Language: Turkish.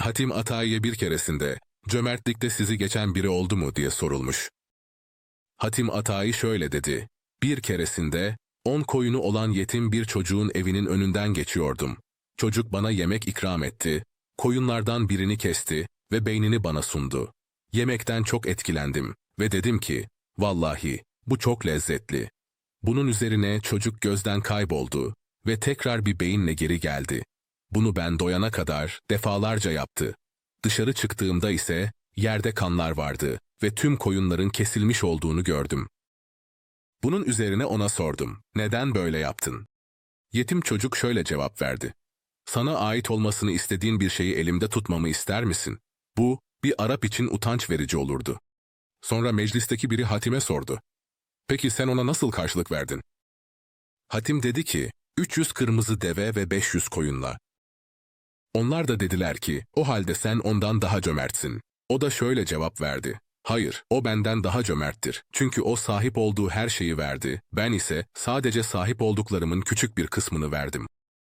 Hatim Atayi'ye bir keresinde, cömertlikte sizi geçen biri oldu mu diye sorulmuş. Hatim Atayi şöyle dedi, bir keresinde, on koyunu olan yetim bir çocuğun evinin önünden geçiyordum. Çocuk bana yemek ikram etti, koyunlardan birini kesti ve beynini bana sundu. Yemekten çok etkilendim ve dedim ki, vallahi bu çok lezzetli. Bunun üzerine çocuk gözden kayboldu ve tekrar bir beyinle geri geldi. Bunu ben doyana kadar defalarca yaptı. Dışarı çıktığımda ise yerde kanlar vardı ve tüm koyunların kesilmiş olduğunu gördüm. Bunun üzerine ona sordum. Neden böyle yaptın? Yetim çocuk şöyle cevap verdi. Sana ait olmasını istediğin bir şeyi elimde tutmamı ister misin? Bu, bir Arap için utanç verici olurdu. Sonra meclisteki biri Hatim'e sordu. Peki sen ona nasıl karşılık verdin? Hatim dedi ki, 300 kırmızı deve ve 500 koyunla. Onlar da dediler ki, o halde sen ondan daha cömertsin. O da şöyle cevap verdi. Hayır, o benden daha cömerttir. Çünkü o sahip olduğu her şeyi verdi. Ben ise sadece sahip olduklarımın küçük bir kısmını verdim.